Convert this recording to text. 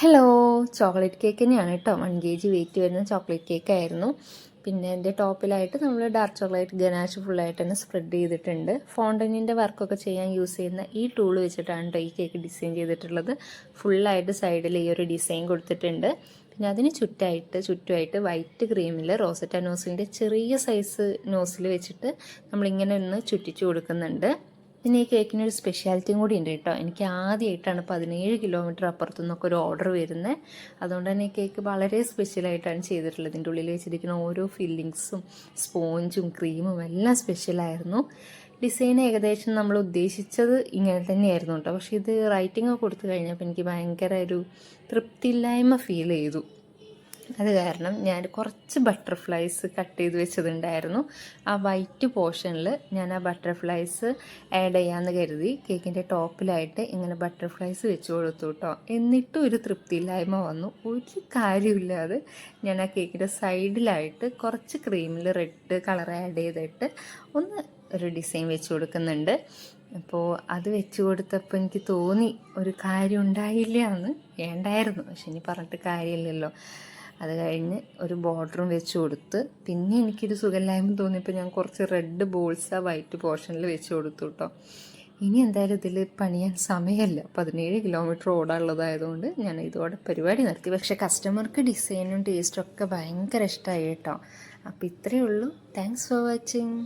Hello chocolate cake തന്നെയാണ് കേട്ടോ. One K G weight വരുന്ന ചോക്ലേറ്റ് കേക്ക് ആയിരുന്നു. പിന്നെ എന്റെ ടോപ്പിലായിട്ട് നമ്മൾ ഡാർക്ക് ചോക്ലേറ്റ് ഗനാഷ് ഫുള്ളായിട്ട് തന്നെ സ്പ്രെഡ് ചെയ്തിട്ടുണ്ട്. ഫോണ്ടനിന്റെ വർക്കൊക്കെ ചെയ്യാൻ യൂസ് ചെയ്യുന്ന ഈ ടൂൾ വെച്ചിട്ടാണ് കേട്ടോ ഈ കേക്ക് ഡിസൈൻ ചെയ്തിട്ടുള്ളത്. ഫുള്ളായിട്ട് സൈഡിൽ ഈ ഒരു ഡിസൈൻ കൊടുത്തിട്ടുണ്ട്. പിന്നെ അതിന് ചുറ്റായിട്ട് ചുറ്റുമായിട്ട് വൈറ്റ് ക്രീമിൽ റോസറ്റ നോസിന്റെ ചെറിയ സൈസ് നോസിൽ വെച്ചിട്ട് നമ്മളിങ്ങനെ ഒന്ന് ചുറ്റിച്ചു കൊടുക്കുന്നുണ്ട്. പിന്നെ ഈ കേക്കിന് ഒരു സ്പെഷ്യാലിറ്റിയും കൂടി ഉണ്ട് കേട്ടോ. എനിക്ക് ആദ്യമായിട്ടാണ് പതിനേഴ് കിലോമീറ്റർ അപ്പുറത്തു നിന്നൊക്കെ ഒരു ഓർഡർ വരുന്നത് അതുകൊണ്ട് തന്നെ ഈ കേക്ക് വളരെ സ്പെഷ്യലായിട്ടാണ് ചെയ്തിട്ടുള്ളത്. ഇതിന്റെ ഉള്ളിൽ വെച്ചിരിക്കുന്ന ഓരോ ഫില്ലിങ്സും സ്പോഞ്ചും ക്രീമും എല്ലാം സ്പെഷ്യലായിരുന്നു ഡിസൈൻ ഏകദേശം നമ്മൾ ഉദ്ദേശിച്ചത് ഇങ്ങനെ തന്നെയായിരുന്നു കേട്ടോ. പക്ഷേ ഇത് റൈറ്റിംഗ് കൊടുത്തു കഴിഞ്ഞപ്പോൾ എനിക്ക് ഭയങ്കര ഒരു തൃപ്തിയില്ലായ്മ ഫീൽ ചെയ്തു. അത് കാരണം ഞാൻ കുറച്ച് ബട്ടർഫ്ലൈസ് കട്ട് ചെയ്ത് വെച്ചതുണ്ടായിരുന്നു. ആ വൈറ്റ് പോർഷനിൽ ഞാൻ ആ ബട്ടർഫ്ലൈസ് ആഡ് ചെയ്യാമെന്ന് കരുതി. കേക്കിന്റെ ടോപ്പിലായിട്ട് ഇങ്ങനെ ബട്ടർഫ്ലൈസ് വെച്ച് കൊടുത്തു കേട്ടോ എന്നിട്ടും ഒരു തൃപ്തിയില്ലായ്മ വന്നു. ഒരു കാര്യമില്ലാതെ ഞാൻ ആ കേക്കിന്റെ സൈഡിലായിട്ട് കുറച്ച് ക്രീമിൽ റെഡ് കളർ ആഡ് ചെയ്തിട്ട് ഒന്ന് ഒരു ഡിസൈൻ വെച്ച് കൊടുക്കുന്നുണ്ട്. അപ്പോൾ അത് വെച്ച് കൊടുത്തപ്പോൾ എനിക്ക് തോന്നി ഒരു കാര്യം ഉണ്ടായില്ല എന്ന് വേണ്ടായിരുന്നു. പക്ഷെ ഇനി പറഞ്ഞിട്ട് കാര്യമില്ലല്ലോ. അത് കഴിഞ്ഞ് ഒരു ബോർഡറും വെച്ച് കൊടുത്ത് പിന്നെ എനിക്കൊരു സുഖമില്ലായ്മ തോന്നിയപ്പോൾ ഞാൻ കുറച്ച് റെഡ് ബോൾസ് ആ വൈറ്റ് പോർഷനിൽ വെച്ച് കൊടുത്തു കേട്ടോ. ഇനി എന്തായാലും ഇതിൽ പണിയാൻ സമയമല്ല. പതിനേഴ് കിലോമീറ്റർ ഓടാനുള്ളതായതുകൊണ്ട് ഞാൻ ഇതോടെ പരിപാടി നിർത്തി. പക്ഷെ കസ്റ്റമർക്ക് ഡിസൈനും ടേസ്റ്റും ഒക്കെ ഭയങ്കര ഇഷ്ടമായി കേട്ടോ. അപ്പോൾ ഇത്രയേ ഉള്ളൂ. Thanks for watching